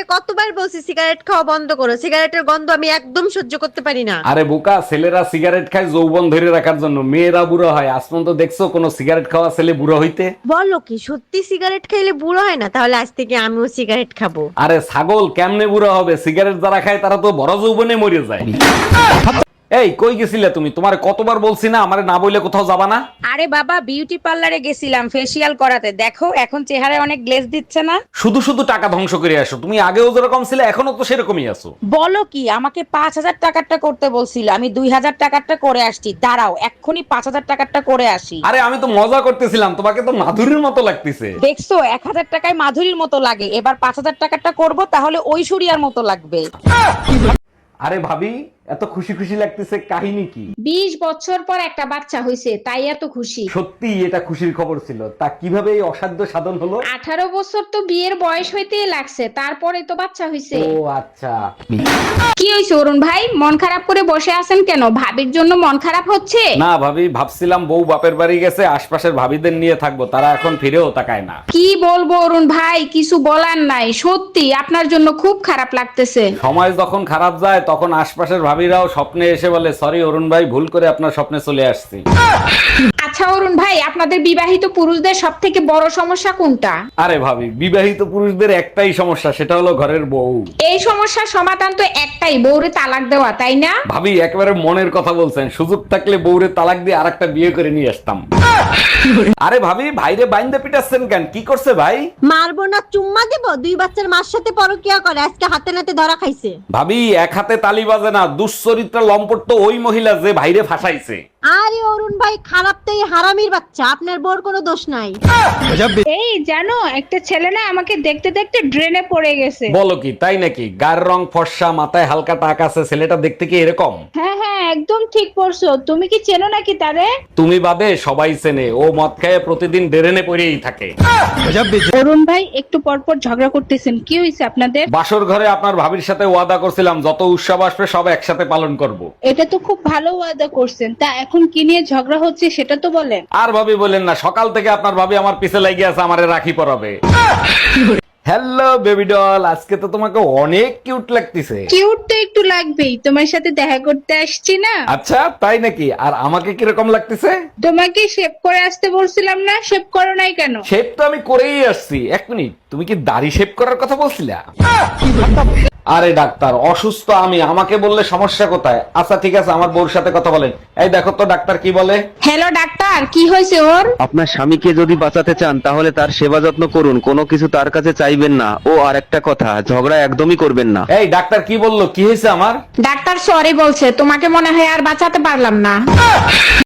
তোমারে কতবার বলছি সিগারেট খাওয়া বন্ধ করো। সিগারেটের গন্ধ আমি একদম সহ্য করতে পারি না। আরে বোকা ছেলেরা সিগারেট খায় যৌবন ধরে রাখার জন্য। মেয়েরা বুড়ো হয়। আজ পর্যন্ত দেখছ কোনো সিগারেট খাওয়া ছেলে বুড়ো হইতে? বলো কি সত্যি সিগারেট খাইলে বুড়ো হয় না? তাহলে আজ থেকে আমিও সিগারেট খাব। আরে ছাগল কেমনে বুড়ো হবে? সিগারেট যারা খায় তারা তো বড় যৌবনে মরে যায়। এই কই গেছিলে তুমি? তোমার কতবার বলছি না আমারে না বইলে কোথাও যাবা না? আরে বাবা বিউটি পার্লারে গেছিলাম ফেসিয়াল করাতে। দেখো এখন চেহারায় অনেক গ্লেজ দিচ্ছে না? শুধু শুধু টাকা ধ্বংস করে আসো। তুমি আগেও যেরকম ছিলে এখনও তো সেরকমই আছো। বলো কি আমাকে পাঁচ হাজার টাকারটা করতে বলছিল। আমি দুই হাজার টাকারটা করে আসছি। দাঁড়াও এক্ষুনি পাঁচ হাজার টাকারটা করে আসি। আরে আমি তো মজা করতেছিলাম। তোমাকে তো মাধুরীর মতো লাগতেছে। দেখছ এক হাজার টাকায় মাধুরীর মতো লাগে। এবার পাঁচ হাজার টাকারটা করব তাহলে ঐশ্বরিয়ার মতো লাগবে। আরে ভাবি এত খুশি খুশি লাগতেছে কাহিনী কি? বিশ বছর পর একটা বাচ্চা হয়েছে তাই এত খুশি। সত্যি এটা খুশির খবর ছিল। তা কীভাবে এই অসাধ্য সাধন হলো? আঠারো বছর তো বিয়ের বয়স হইতে লাগছে তারপরে তো বাচ্চা হয়েছে ও আচ্ছা। কি হয়েছে অরুণ ভাই? মন খারাপ করে বসে আছেন কেন? ভাবির জন্য মন খারাপ হচ্ছে? না ভাবি ভাবছিলাম বউ বাপের বাড়ি গেছে আশপাশের ভাবিদের নিয়ে থাকব তারা এখন ফিরেও তাকায় না। কি বলব অরুণ ভাই কিছু বলার নাই সত্যি আপনার জন্য খুব খারাপ লাগতেছে। সময় যখন খারাপ যায় তখন আশপাশের ভাবিরাও স্বপ্নে এসে বলে সরি অরুণ ভাই ভুল করে আপনার স্বপ্নে চলে আসছি। আচ্ছা অরুণ ভাই আপনাদের বিবাহিত পুরুষদের সব থেকে বড় সমস্যা কোনটা? আরে ভাবি বিবাহিত পুরুষদের একটাই সমস্যা সেটা হলো ঘরের বউ। এই সমস্যার সমাধান তো একটাই বউরে তালাক দেওয়া তাই না? ভাবি একেবারে মনের কথা বলছেন সুযোগ থাকলে বউরে তালাক দিয়ে আরেকটা বিয়ে করে নিয়ে আসতাম। আরে ভাবি ভাইরে বাইন্দে পিটাচ্ছেন কেন? কি করছে ভাই? মারবো না চুম্মা দেব? দুই বাচ্চার মার সাথে পরকিয়া করে আজকে হাতে নাতে ধরা খাইছে। ভাবি এক হাতে তালি বাজে না দুশ্চরিত্র লম্পট তো ওই মহিলা যে ভাইরে ফাঁসাইছে। আরে অরুণ ভাই খারাপ তো এই হারামির বাচ্চা আপনার বোর কোনো দোষ নাই। এই জানো একটা ছেলে না আমাকে দেখতে দেখতে ড্রেনে পড়ে গেছে। বলো কি তাই নাকি? গার রং ফর্সা মাথায় হালকা টাক আছে ছেলেটা দেখতে কি এরকম? হ্যাঁ হ্যাঁ একদম ঠিক পড়ছো তুমি কি চেনো নাকি তারে? তুমি বাদে সবাই চেনে ও মদ খায় প্রতিদিন ডেরেনে পড়েই থাকে। অরুণ ভাই একটু পর পর ঝগড়া করতেছেন কি হয়েছে আপনাদের? বাসর ঘরে আপনার ভাবির সাথে ওয়াদা করছিলাম যত উৎসব আসবে সব একসাথে পালন করব। এটা তো খুব ভালো ওয়াদা করছেন। তা এখন কি নিয়ে ঝগড়া হচ্ছে সেটা তো বলেন। আর ভাবি বলেন না সকাল থেকে আপনার ভাবি আমার পিছে লাগিয়ে আছে আমারে রাখি পরাবে। হ্যালো বেবি ডল আজকে তো তোমাকে অনেক কিউট লাগতেছে। কিউট তো একটু লাগবেই তোমার সাথে দেখা করতে আসছি না। আচ্ছা তাই নাকি? আর আমাকে কীরকম লাগতেছে? তোমাকে শেভ করে আসতে বলছিলাম না শেভ করো নাই কেন? শেপ তো আমি করেই আসছি এক মিনিট। তুমি কি দাড়ি শেপ করার কথা বলছিলা? আরে ডাক্তার অসুস্থ আমি আমাকে বললে সমস্যা কোথায়? আচ্ছা ঠিক আছে আমার বউর সাথে কথা বলেন। এই দেখো তো ডাক্তার কি বলে? হ্যালো ডাক্তার কি হয়েছে ওর? আপনার স্বামীকে যদি বাঁচাতে চান তাহলে তার সেবা যত্ন করুন। কোনো কিছু তার কাছে চাইবেন না। ও আর একটা কথা ঝগড়া একদমই করবেন না। এই ডাক্তার কি বলল? কি হয়েছে আমার? ডাক্তার সরি বলছে। তোমাকে মনে হয় আর বাঁচাতে পারলাম না।